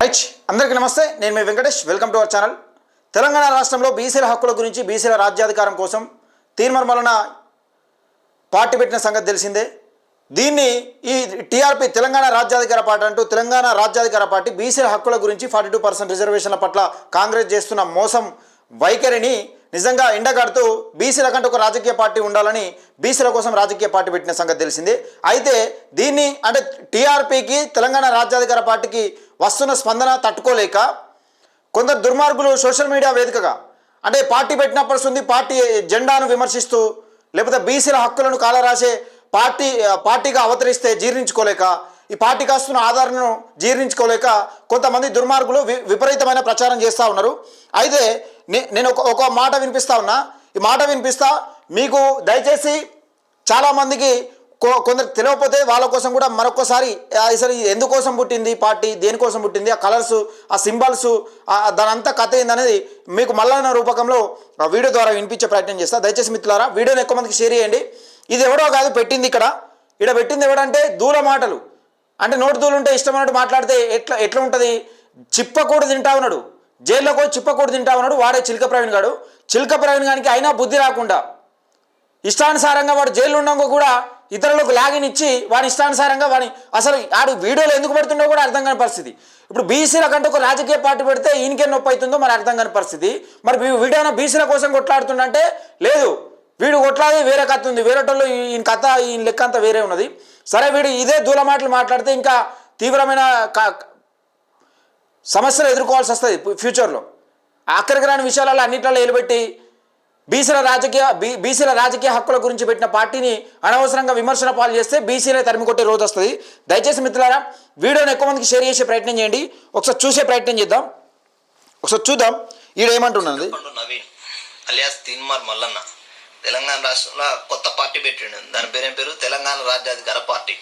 Right అందరికీ నమస్తే. నేను మీ Venkatesh. Welcome to our channel Telangana రాష్ట్రంలో బీసీల హక్కుల గురించి బీసీల రాజ్యాధికారం కోసం తీర్మర్మలన పార్టీ పెట్టిన సంగతి తెలిసిందే. దీన్ని ఈ టీఆర్పీ తెలంగాణ రాజ్యాధికార పార్టీ అంటూ తెలంగాణ రాజ్యాధికార పార్టీ బీసీల హక్కుల గురించి ఫార్టీ టూ పర్సెంట్ రిజర్వేషన్ల పట్ల కాంగ్రెస్ చేస్తున్న మోసం వైఖరిని నిజంగా ఎండగడుతూ బీసీల కంటే ఒక రాజకీయ పార్టీ ఉండాలని బీసీల కోసం రాజకీయ పార్టీ పెట్టిన సంగతి తెలిసిందే. అయితే దీన్ని అంటే టీఆర్పీకి తెలంగాణ రాజ్యాధికార పార్టీకి వస్తున్న స్పందన తట్టుకోలేక కొందరు దుర్మార్గులు సోషల్ మీడియా వేదికగా అంటే పార్టీ పెట్టినప్పటి నుండి పార్టీ జెండాను విమర్శిస్తూ లేకపోతే బీసీల హక్కులను కాలరాసే పార్టీ పార్టీగా అవతరిస్తే జీర్ణించుకోలేక ఈ పార్టీకి వస్తున్న ఆధారణను జీర్ణించుకోలేక కొంతమంది దుర్మార్గులు వి విపరీతమైన ప్రచారం చేస్తూ ఉన్నారు. అయితే నేను ఒక ఒక మాట వినిపిస్తా ఉన్నా. ఈ మాట వినిపిస్తా. మీకు దయచేసి చాలామందికి కొందరు తెలియకపోతే వాళ్ళ కోసం కూడా మరొకసారి అసలు ఎందుకోసం పుట్టింది పార్టీ? దేనికోసం పుట్టింది? ఆ కలర్స్ ఆ సింబల్స్ దానంతా కథ ఏందనేది మీకు మళ్ళా రూపకంలో వీడియో ద్వారా వినిపించే ప్రయత్నం చేస్తా. దయచేసి మిత్రులారా వీడియోని ఎక్కువ మందికి షేర్ చేయండి. ఇది ఎవడో కాదు పెట్టింది ఇక్కడ. ఇక్కడ పెట్టింది ఎవడంటే దూల మాటలు. అంటే నోటు దూలు ఉంటే ఇష్టమైనట్టు మాట్లాడితే ఎట్లా ఎట్లా ఉంటుంది? చిప్పకూడదు తింటా ఉన్నాడు. జైల్లోకి వచ్చి చిప్పకూడు తింటా ఉన్నాడు వాడే చిలక ప్రవీణ్ గాడు. చిలక ప్రవీణ్ గానికి అయినా బుద్ధి రాకుండా ఇష్టానుసారంగా వాడు జైల్లో ఉండగా కూడా ఇతరులకు లాగిన్ ఇచ్చి వాడి ఇష్టానుసారంగా వాడిని అసలు ఆడు వీడియోలు ఎందుకు పెడుతుండో కూడా అర్థం కాని పరిస్థితి. ఇప్పుడు బీసీల కంటే ఒక రాజకీయ పార్టీ పెడితే ఈయనకే నొప్పి అవుతుందో మరి అర్థం కాని పరిస్థితి. మరి వీ- వీడైనా బీసీల కోసం కొట్లాడుతుండంటే లేదు. వీడు కొట్లాది వేరే కథ ఉంది వేరేటోళ్ళు ఈయన కథ ఈయన లెక్క అంతా వేరే ఉన్నది. సరే వీడు ఇదే దూల మాటలు మాట్లాడితే ఇంకా తీవ్రమైన సమస్యలు ఎదుర్కోవాల్సి వస్తుంది ఫ్యూచర్లో. అక్కడికి రాని విషయాలలో అన్నింటిలో ఏలుబెట్టి బీసీల రాజకీయ బీ బీసీల రాజకీయ హక్కుల గురించి పెట్టిన పార్టీని అనవసరంగా విమర్శన పాలు చేస్తే బీసీలే తరిమి కొట్టే రోజు వస్తుంది. దయచేసి మిత్రులారా వీడియోని ఎక్కువ మందికి షేర్ చేసే ప్రయత్నం చేయండి. ఒకసారి చూసే ప్రయత్నం చేద్దాం. ఒకసారి చూద్దాం. ఈడ ఏమంటున్నది? నవీన్ అలియాస్ తీన్మార్ మల్లన్న తెలంగాణ రాష్ట్రంలో కొత్త పార్టీ పెట్టిండు. దాని పేరేం పేరు? తెలంగాణ రాజ్యాధికార పార్టీ.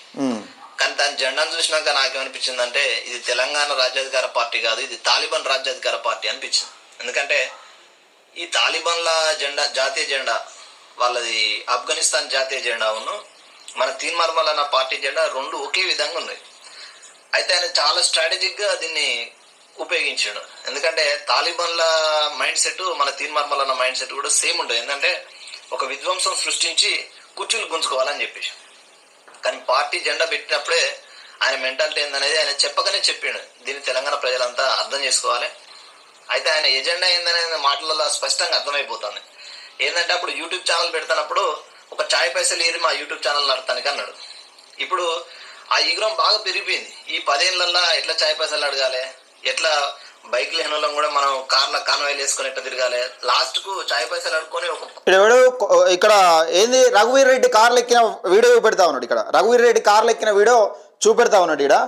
కానీ దాని జెండాను చూసినాక నాకేమనిపించిందంటే ఇది తెలంగాణ రాజ్యాధికార పార్టీ కాదు ఇది తాలిబాన్ రాజ్యాధికార పార్టీ అనిపించింది. ఎందుకంటే ఈ తాలిబాన్ల జెండా జాతీయ జెండా వాళ్ళది ఆఫ్ఘనిస్తాన్ జాతీయ జెండా ఉన్ను మన తీన్మార్ అన్న పార్టీ జెండా రెండు ఒకే విధంగా ఉన్నాయి. అయితే ఆయన చాలా స్ట్రాటజిక్గా దీన్ని ఉపయోగించాడు. ఎందుకంటే తాలిబాన్ల మైండ్ సెట్ మన తీర్మార్మల్ అన్న మైండ్ సెట్ కూడా సేమ్ ఉంటుంది ఏంటంటే ఒక విధ్వంసం సృష్టించి కుర్చీలు గుంజుకోవాలని చెప్పేసి. కానీ పార్టీ జెండా పెట్టినప్పుడే ఆయన మెంటాలిటీ ఏందనేది ఆయన చెప్పకనే చెప్పాడు. దీన్ని తెలంగాణ ప్రజలంతా అర్థం చేసుకోవాలి. అయితే ఆయన ఎజెండా ఏందనేది మాటలలో స్పష్టంగా అర్థమైపోతుంది. ఏంటంటే అప్పుడు యూట్యూబ్ ఛానల్ పెడతానప్పుడు ఒక ఛాయ్ పైసలు ఏది మా యూట్యూబ్ ఛానల్ నడతానికి అన్నాడు. ఇప్పుడు ఆ ఈగ్రం బాగా పెరిగిపోయింది. ఈ పదేళ్ళలో ఎట్లా చాయ్ పైసలు అడగాలి? ఎట్లా బైక్ లేని వాళ్ళం కూడా మనం కార్ల కాన్వాయిలు వేసుకొని ఎట్లా తిరగాలి? లాస్ట్కు చాయ్ పైసలు అడుకొని ఒక ఇక్కడ ఎవడు ఇక్కడ ఏంది? రఘువీర్ రెడ్డి కార్లు ఎక్కిన వీడియో చూపెడతా ఉన్నాడు ఇక్కడ. రఘువీర్ రెడ్డి కార్లు ఎక్కిన వీడియో చూపెడతా ఉన్నాడు ఇక్కడ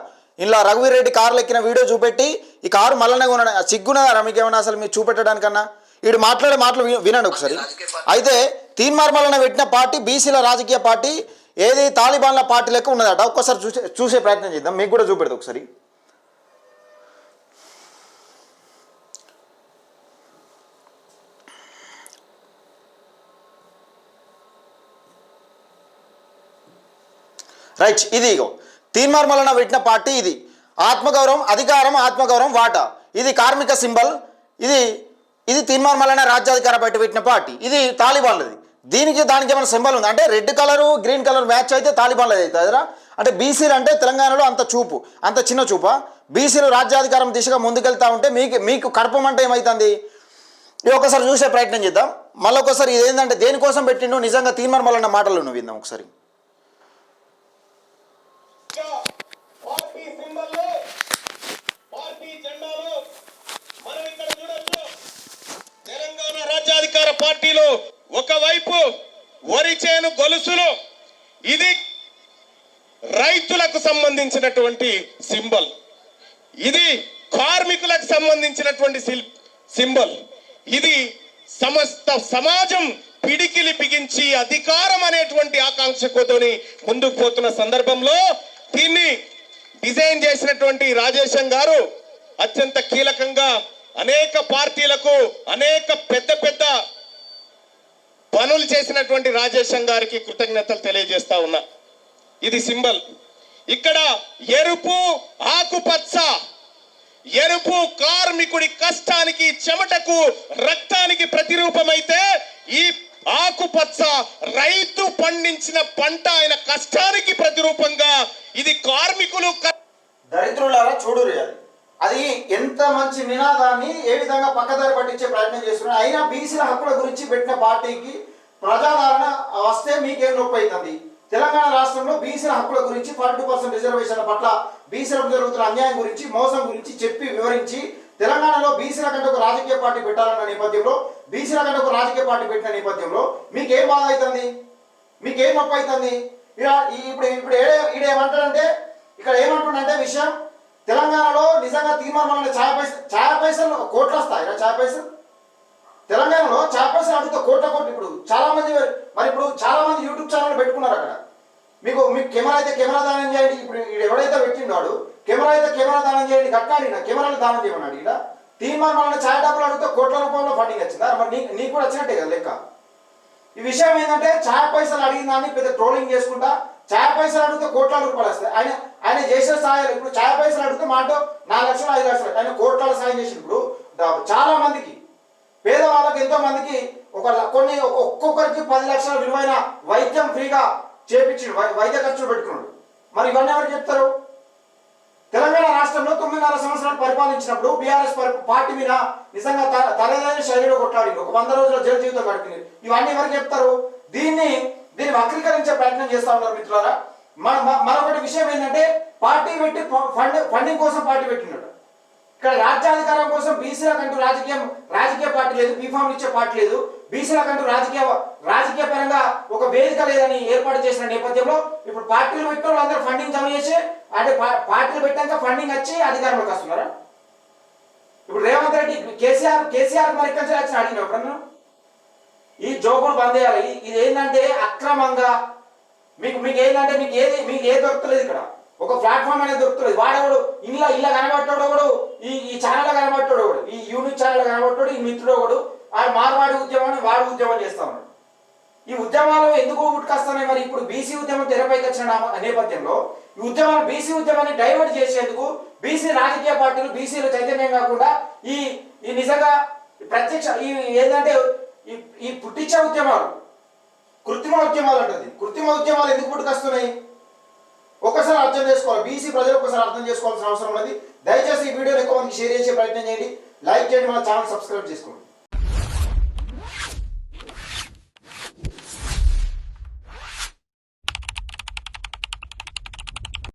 ఇలా రఘువీర్ రెడ్డి కార్లు ఎక్కిన వీడియో చూపెట్టి ఈ కారు మల్లనే కొన్నాడు సిగ్గున్నదా మీకు ఏమన్నా అసలు మీరు చూపెట్టడానికన్నా? వీడు మాట్లాడే మాటలు వినండి ఒకసారి. అయితే తీన్మార్ మల్లన పెట్టిన పార్టీ బీసీల రాజకీయ పార్టీ ఏది తాలిబాన్ల పార్టీ లెక్క ఉన్నదట. ఒక్కసారి చూసే చూసే ప్రయత్నం చేద్దాం. మీకు కూడా చూపెడతా ఒకసారి. రైట్ ఇది ఇగో. తీన్మార్ మల్లన పెట్టిన పార్టీ ఇది. ఆత్మగౌరవం అధికారం ఆత్మగౌరవం వాటా. ఇది కార్మిక సింబల్. ఇది ఇది తీన్మార్ మల్లన రాజ్యాధికార పెట్టిన పార్టీ. ఇది తాలిబాన్లది. దీనికి దానికి ఏమైనా సింబల్ ఉంది? అంటే red colour green colour match అయితే తాలిబాన్లది అవుతుందిరా అంటే బీసీలు అంటే తెలంగాణలో అంత చూపు అంత చిన్న చూపా? బీసీలు రాజ్యాధికారం దిశగా ముందుకెళ్తా ఉంటే మీకు మీకు కడపమంటే ఏమవుతుంది ఇది ఒకసారి చూసే ప్రయత్నం చేద్దాం. మళ్ళీ ఒకసారి ఇదేంటంటే దేనికోసం పెట్టిండు నిజంగా తీన్మార్ మల్లన్న మాటలు నువ్వు విందాం ఒకసారి పార్టీ సింబల్లో పార్టీ జెండాలో మనం ఇక్కడ చూడొచ్చు. తెలంగాణ రాజ్యాధికార పార్టీలో ఒకవైపు వరి చేను గొలుసులు ఇది రైతులకు సంబంధించినటువంటి సింబల్. ఇది కార్మికులకు సంబంధించినటువంటి సిల్- సింబల్. ఇది సమస్త సమాజం పిడికిలి బిగించి అధికారం అనేటువంటి ఆకాంక్షతోని ముందుకు పోతున్న సందర్భంలో దీన్ని డిజైన్ చేసినటువంటి రాజేశం గారు అత్యంత కీలకంగా అనేక పార్టీలకు అనేక పెద్ద పెద్ద పనులు చేసినటువంటి రాజేశం గారికి కృతజ్ఞతలు తెలియజేస్తా ఉన్నా. ఇది సింబల్. ఇక్కడ ఎరుపు ఆకుపచ్చ ఎరుపు కార్మికుడి కష్టానికి చెమటకు రక్తానికి ప్రతిరూపమైతే ఈ ఆకుపచ్చ రైతు పండించిన పంట ఆయన కష్టానికి ప్రతిరూపంగా ఇది కార్మికులు దరిద్రులారా చూడురు అది. అది ఎంత మంచి నినాదాన్ని ఏ విధంగా పక్కదారి పట్టించే ప్రయత్నం చేస్తున్నారు అయినా బీసీల హక్కుల గురించి పెట్టిన పార్టీకి ప్రజాదరణ వస్తే మీకేం నొప్పి అవుతుంది? తెలంగాణ రాష్ట్రంలో బీసీల హక్కుల గురించి ఫార్టీ పర్సెంట్ రిజర్వేషన్ల పట్ల బీసీలకు జరుగుతున్న అన్యాయం గురించి మోసం గురించి చెప్పి వివరించి తెలంగాణలో బీసీల కంటే ఒక రాజకీయ పార్టీ పెట్టాలన్న నేపథ్యంలో బీసీల కంటే ఒక రాజకీయ పార్టీ పెట్టిన నేపథ్యంలో మీకేం బాధ అవుతుంది? మీకేం నొప్పి అవుతుంది? ఇక ఇప్పుడు ఇప్పుడు ఏడే ఈడేమంటాడంటే ఇక్కడ ఏమంటుండంటే విషయం? తెలంగాణలో నిజంగా తీర్మానం ఛాయ పైసలు ఛాయ పైసలు కోట్లు వస్తాయి ఛాయ పైసలు. తెలంగాణలో ఛాయ పైసలు అడిగితే కోట్ల కోట్లు ఇప్పుడు. చాలా మంది మరి ఇప్పుడు చాలా మంది యూట్యూబ్ ఛానల్ పెట్టుకున్నారు అక్కడ. మీకు మీకు కెమెరా అయితే కెమెరా దానం చేయండి. ఇప్పుడు ఎవడైతే పెట్టిండాడు కెమెరా అయితే కెమెరా దానం చేయండి కట్టాడు నా కెమెరాలు దానం చేయమన్నాడు ఇక్కడ తీర్మానం ఛాయ డబ్బులు అడిగితే కోట్ల రూపాయల ఫండింగ్ వచ్చిందా? మరి నీకు నీకు కూడా వచ్చినట్టే కదా లెక్క. ఈ విషయం ఏంటంటే ఛాయ పైసలు అడిగిన దాన్ని పెద్ద ట్రోలింగ్ చేసుకుంటా ఛాయ పైసలు అడిగితే కోట్ల రూపాయలు వస్తాయి. ఆయన సాయాలు. ఇప్పుడు ఛాయ పైసలు అడిగితే మాట నాలుగు లక్షలు ఐదు లక్షలు. ఆయన కోట్ల సాయం చేసి ఇప్పుడు చాలా మందికి పేదవాళ్ళకి ఎంతో మందికి ఒక కొన్ని ఒక్కొక్కరికి పది లక్షల విలువైన వైద్యం ఫ్రీగా చేపించి వైద్య ఖర్చులు పెట్టుకున్నాడు. మరి ఇవన్నీ ఎవరు చెప్తారు? తెలంగాణ రాష్ట్రంలో తొమ్మిదిన్నర సంవత్సరాలు పరిపాలించినప్పుడు బీఆర్ఎస్ పార్టీ మీద నిజంగా తలదైన శైలిలో కొట్టాడు ఒక వంద రోజుల జైలు జీవితం గడిపింది. ఇవన్నీ ఎవరు చెప్తారు? దీన్ని దీన్ని వక్రీకరించే ప్రయత్నం చేస్తా ఉన్నారు మిత్రులారా. మరొకటి విషయం ఏంటంటే పార్టీ పెట్టి ఫండ్ ఫండింగ్ కోసం పార్టీ పెట్టినాడు ఇక్కడ రాజ్యాధికారం కోసం బీసీలకంటూ రాజకీయం రాజకీయ పార్టీ లేదు బీఫామ్ ఇచ్చే పార్టీ లేదు. బీసీలకంటూ రాజకీయ రాజకీయ పరంగా ఒక వేదిక లేదని ఏర్పాటు చేసిన నేపథ్యంలో ఇప్పుడు పార్టీలు పెట్టిన వాళ్ళందరూ ఫండింగ్ జమ చేసి అంటే పార్టీలు పెట్టాక ఫండింగ్ వచ్చి అధికారంలోకి వస్తున్నారా? ఇప్పుడు రేవంత్ రెడ్డి కేసీఆర్ కేసీఆర్ మరి ఎక్కడి నుంచి వచ్చిన అడిగిన ఎప్పుడన్నా? ఈ జోకులు బంద్ చేయాలి. ఇది- ఏంటంటే అక్రమంగా మీకు మీకు ఏంటంటే మీకు ఏది మీకు ఏది దొరకలేదు ఇక్కడ. ఒక ప్లాట్ఫామ్ అనేది దొరుకుతుంది వాడెవడు? ఇలా ఇలా కనబట్టాడు ఒకడు ఈ ఈ ఛానల్ కనబట్టాడు ఒకడు ఈ యూనిట్ ఛానల్ కనబట్టాడు ఈ మిత్రుడు ఒకడు ఆ మార్వాడి ఉద్యమాన్ని వాడు ఉద్యమం చేస్తా ఉన్నాడు ఈ ఉద్యమాలు ఎందుకు పుట్టుకొస్తున్నాయి మరి? ఇప్పుడు బీసీ ఉద్యమం తెరపైకి వచ్చిన నేపథ్యంలో ఈ ఉద్యమాలు బీసీ ఉద్యమాన్ని డైవర్ట్ చేసేందుకు బీసీ రాజకీయ పార్టీలు బీసీలు చైతన్యం కాకుండా ఈ ఈ నిజంగా ప్రత్యక్ష ఈ ఏంటంటే ఈ ఈ పుట్టించే ఉద్యమాలు కృత్రిమ ఉద్యమాలు అంటది. కృత్రిమ ఉద్యమాలు ఎందుకు పుట్టుకొస్తున్నాయి ఒకసారి అర్థం చేసుకోవాలి. బీసీ ప్రజలు ఒకసారి అర్థం చేసుకోవాల్సిన అవసరం ఉన్నది. దయచేసి ఈ వీడియోని ఎక్కువ మందికి షేర్ చేసే ప్రయత్నం చేయండి. లైక్ చేయండి మన ఛానల్ సబ్స్క్రైబ్ చేసుకోండి.